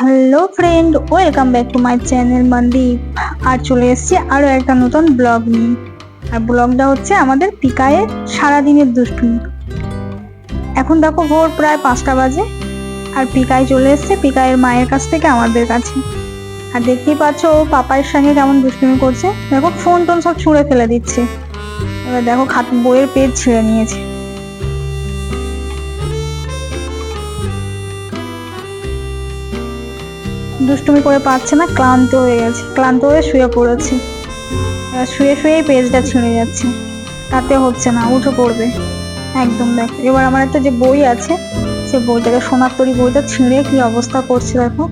Hello friend welcome back to my channel Mandeep আর চলে এসেছি আরও একটা নতুন ব্লগ নিয়ে। আর ব্লগটা হচ্ছে আমাদের পিকায়ের সারাদিনের দুষ্টুমি। এখন দেখো ভোর প্রায় পাঁচটা বাজে, আর পিকাই চলে এসেছে পিকায়ের মায়ের কাছ থেকে আমাদের কাছে। আর দেখতেই পাচ্ছ ও পাপায়ের সঙ্গে কেমন দুষ্টুমি করছে। দেখো ফোন টোন সব ছুঁড়ে ফেলে দিচ্ছে। এবার দেখো খাত বইয়ের পেজ ছিঁড়ে নিয়েছে। দুষ্টুমি করে পাচ্ছে না, ক্লান্ত হয়ে গেছে। ক্লান্ত হয়ে শুয়ে পড়েছে। শুয়ে শুয়েই পেজটা ছিঁড়ে যাচ্ছে। তাতে হচ্ছে না, উঠে পড়বে। একদম দেখ, এবার আমার একটা যে বই আছে, সে বইটাকে সোনার তরি বইটা ছিঁড়ে কি অবস্থা করছে দেখো।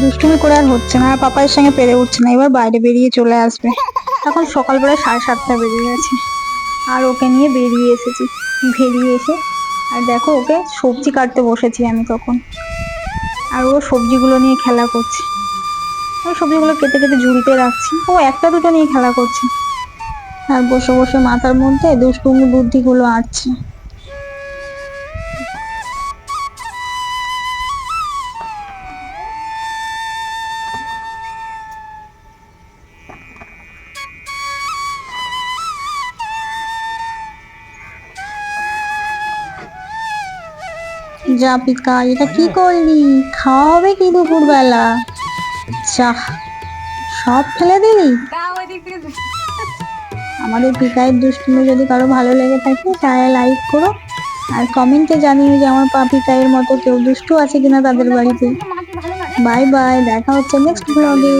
দুষ্টুমি করে আর হচ্ছে না, আর সঙ্গে পেরে উঠছে না, এবার বাইরে বেরিয়ে চলে আসবে। এখন সকালবেলা সাড়ে সাতটা বেজে গেছে। আর ওকে নিয়ে বেরিয়ে এসেছি, বেরিয়ে এসে, আর দেখো ওকে সবজি কাটতে বসেছি আমি তখন। আর ও সবজিগুলো নিয়ে খেলা করছে। ওই সবজিগুলো কেটে কেটে ঝুড়িতে রাখছি, ও একটা দুটো নিয়ে খেলা করছে। আর বসে বসে মাথার মধ্যে দুষ্টুমি বুদ্ধিগুলো আঁটছে জাপিকা এটা কি করলি? খাওয়া হবে কি দুপুরবেলা? যা সব ফেলে দিলি? আমাদের পিকায়ের দুষ্টুমি যদি কারও ভালো লেগে থাকে, তাহলে লাইক করো। আর কমেন্টে জানিয়ে যে আমার পা পিকায়ের মতো কেউ দুষ্টু আছে কিনা তাদের বাড়িতে। বাই বাই দেখা হচ্ছে নেক্সট ব্লগে